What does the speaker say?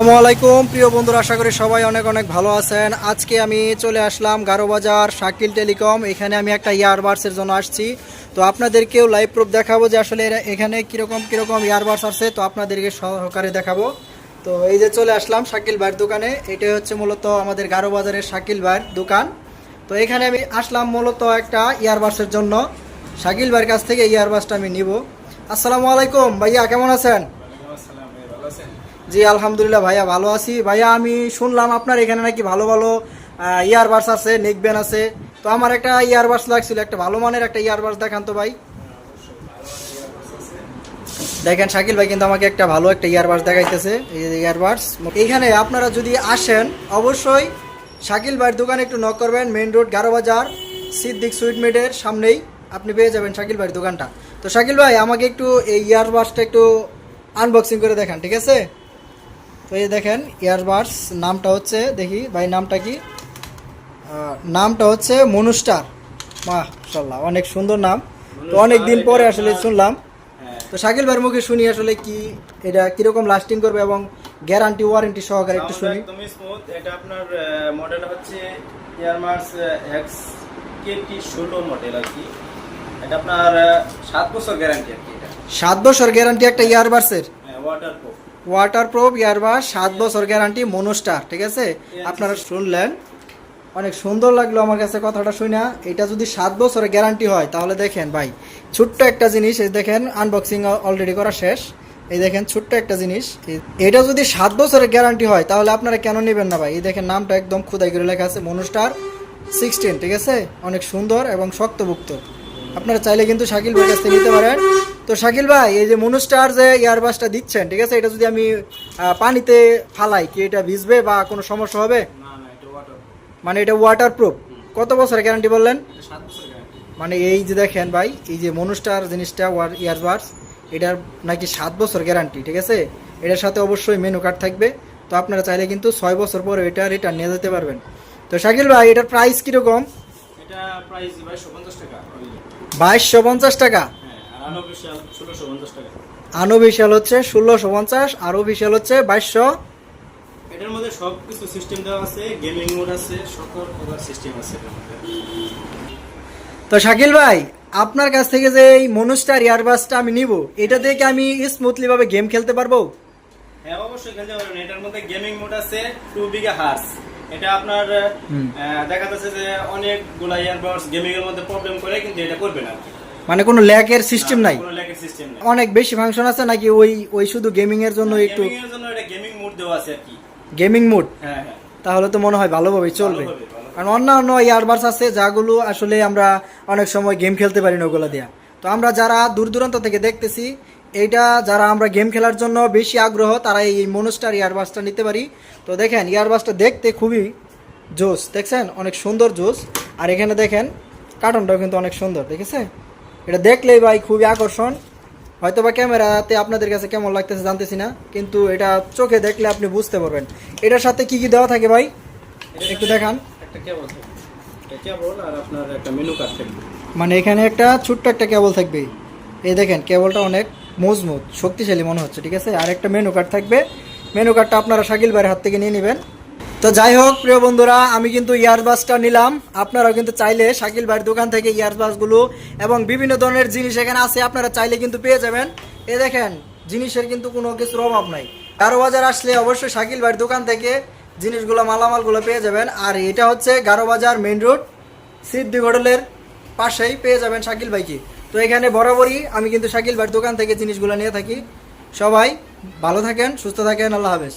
আসসালামু আলাইকুম। প্রিয় বন্ধুরা, আশা করি সবাই অনেক অনেক ভালো আছেন। আজকে আমি চলে আসলাম গারোবাজার শাকিল টেলিকম। এখানে আমি একটা ইয়ারবাডসের জন্য আসছি। তো আপনাদেরকেও লাইভ প্রুফ দেখাবো যে আসলে এখানে কীরকম কীরকম ইয়ারবাডস আছে তো আপনাদেরকে সহকারে দেখাবো। তো এই যে চলে আসলাম শাকিল ভাইয়ের দোকানে। এটা হচ্ছে মূলত আমাদের গারোবাজারের শাকিল ভাইয়ের দোকান। তো এখানে আমি আসলাম মূলত একটা ইয়ারবাডসের জন্য। শাকিল ভাইয়ের কাছ থেকে ইয়ারবাডসটা আমি নিব। আসসালামু আলাইকুম। ভাইয়া, কেমন আছেন? জি, আলহামদুলিল্লাহ ভাইয়া ভালো আছি। ভাইয়া, আমি শুনলাম আপনার এখানে নাকি ভালো ভালো ইয়ারবাডস আছে নেকব্যান আছে। তো আমার একটা ইয়ারবাডস লাগছিল, একটা ভালো মানের একটা ইয়ারবাডস দেখান তো ভাই। দেখেন, শাকিল ভাই কিন্তু আমাকে একটা ভালো একটা ইয়ারবাডস দেখাইতেছে ইয়ারবাডস এইখানে আপনারা যদি আসেন, অবশ্যই শাকিল ভাইয়ের দোকানে একটু নক করবেন মেইন রোড গারো বাজার সিদ্দিক সুইট মেডের সামনেই আপনি পেয়ে যাবেন শাকিল ভাইয়ের দোকানটা। তো শাকিল ভাই, আমাকে একটু এই ইয়ারবাডসটা একটু আনবক্সিং করে দেখান, ঠিক আছে? তো এই দেখেন ইয়ারবাডস নামটা হচ্ছে দেখি ভাই নামটা কি? নামটা হচ্ছে মনুস্টার মাশাল্লাহ অনেক সুন্দর নাম। তো অনেক দিন পরে আসলে শুনলাম। তো শাকিল ভাইয়ের মুখে শুনি আসলে কি এটা কীরকম লাস্টিং করবে এবং গ্যারান্টি ওয়ারেন্টি সহকারে একটু শুনি। একদমই স্মুথ এটা আপনার মডেল হচ্ছে ইয়ারমার্স এক্স কেটি ষোলো মডেল আর কি। এটা আপনার আহ, সাত বছর গ্যারান্টি আর কি এটা। সাত বছর গ্যারান্টি একটা ইয়ারবাডসের waterproof waterproof earbuds সাত বছর গ্যারান্টি মনোস্টার ঠিক আছে? আপনারা শুনলেন। অনেক সুন্দর লাগল আমার কাছে কথাটা শুনে। এটা যদি সাত বছরের গ্যারান্টি হয় তাহলে দেখেন ভাই ছোট্ট একটা জিনিস এই দেখেন আনবক্সিং অলরেডি করা শেষ। এই দেখেন ছোট্ট একটা জিনিস। এটা যদি সাত বছরের গ্যারান্টি হয় তাহলে আপনারা কেন নেবেন না ভাই? এই দেখেন নামটা একদম খুদাই করে লেখা আছে মনোস্টার সিক্সটিন ঠিক আছে? অনেক সুন্দর এবং শক্তভুক্ত। আপনারা চাইলে কিন্তু শাকিল ভাইয়ের কাছ থেকে নিতে পারেন। তো শাকিল ভাই এই যে মনুস্টার যে ইয়ারবাসটা দিচ্ছেন ঠিক আছে? এটা যদি আমি পানিতে ফালাই কি এটা ভিজবে বা কোনো সমস্যা হবে? মানে এটা ওয়াটার প্রুফ কত বছরের গ্যারান্টি বললেন? মানে এই যে দেখেন ভাই এই যে মনুস্টার জিনিসটা ওয়ার ইয়ারবাডস এটার নাকি সাত বছর গ্যারান্টি ঠিক আছে? এটার সাথে অবশ্যই মেনু কার্ড থাকবে। তো আপনারা চাইলে কিন্তু ছয় বছর পরে এটা রিটার্ন নিয়ে যেতে পারবেন। তো শাকিল ভাই এটার প্রাইস কীরকম? এটা প্রাইস বাইশশো পঞ্চাশ টাকা। বাইশশো পঞ্চাশ টাকা। আর আনঅফিসিয়াল হচ্ছে ষোলোশো পঞ্চাশ আর অফিসিয়াল হচ্ছে বাইশশো। এটার মধ্যে সব কিছু সিস্টেম দেওয়া আছে গেমিং মোড আছে সকল প্রকার সিস্টেম আছে তো শাকিল ভাই আপনার কাছ থেকে যে এই মনুস্টার ইয়ারবাসটা আমি নিব এটা দিয়ে কি আমি স্মুথলি ভাবে গেম খেলতে পারব? হ্যাঁ অবশ্যই খেলতে পারবেন। এটার মধ্যে গেমিং মোড আছে টু বিঘা হার্স এটা আপনার দেখা যাচ্ছে যে অনেকগুলা ইয়ারবাডস গেমিং এর মধ্যে প্রবলেম করে কিন্তু এটা করবে না। মানে কোনো ল্যাকের সিস্টেম নাই। কোনো ল্যাগের সিস্টেম নাই। অনেক বেশি ফাংশন আছে নাকি ওই ওই শুধু গেমিং এর জন্য একটু গেমিং মোড দেওয়া আছে আর কি। গেমিং মোড হ্যাঁ হ্যাঁ। তাহলে তো মনে হয় ভালোভাবেই চলবে। কারণ অন্যান্য ইয়ারবাস আছে যাগুলো আসলে আমরা অনেক সময় গেম খেলতে পারি না ওগুলো দিয়া। তো আমরা যারা দূর দূরান্ত থেকে দেখতেছি এইটা যারা আমরা গেম খেলার জন্য বেশি আগ্রহ তারা এই মনোস্টার ইয়ারবাসটা নিতে পারি। তো দেখেন ইয়ারবাসটা দেখতে খুবই জোস দেখছেন? অনেক সুন্দর জোস। আর এখানে দেখেন কার্টনটাও কিন্তু অনেক সুন্দর দেখেছে এটা দেখলেই ভাই খুবই আকর্ষণ। হয়তো বা ক্যামেরাতে আপনাদের কাছে কেমন লাগতেছে জানতেছি না কিন্তু এটা চোখে দেখলে আপনি বুঝতে পারবেন। এটার সাথে কি কি দেওয়া থাকে ভাই? একটু দেখান। মেনু মানে এখানে একটা ছোট্ট একটা কেবল থাকবে। এই দেখেন কেবলটা অনেক মজবুত শক্তিশালী মনে হচ্ছে ঠিক আছে? আর একটা মেনু কার্ড থাকবে। মেনু কার্ডটা আপনারা শাকিল ভাইয়ের হাত থেকে নিয়ে নেবেন। তো যাই হোক, প্রিয় বন্ধুরা, আমি কিন্তু ইয়ারবাসটা নিলাম। আপনারাও কিন্তু চাইলে শাকিল ভাইয়ের দোকান থেকে ইয়ারবাসগুলো এবং বিভিন্ন ধরনের জিনিস এখানে আছে, আপনারা চাইলে কিন্তু পেয়ে যাবেন। এ দেখেন, জিনিসের কিন্তু কোনো কিছুর অভাব নাই। গারো বাজার আসলে অবশ্যই শাকিল ভাইয়ের দোকান থেকে জিনিসগুলো, মালামালগুলো পেয়ে যাবেন। আর এটা হচ্ছে গারো বাজার মেন রোড, সিদ্ধি হোটেলের পাশেই পেয়ে যাবেন শাকিল ভাইকে। তো এখানে বরাবরই আমি কিন্তু শাকিল ভাইয়ের দোকান থেকে জিনিসগুলো নিয়ে থাকি। সবাই ভালো থাকেন, সুস্থ থাকেন, আল্লাহ হাফেজ।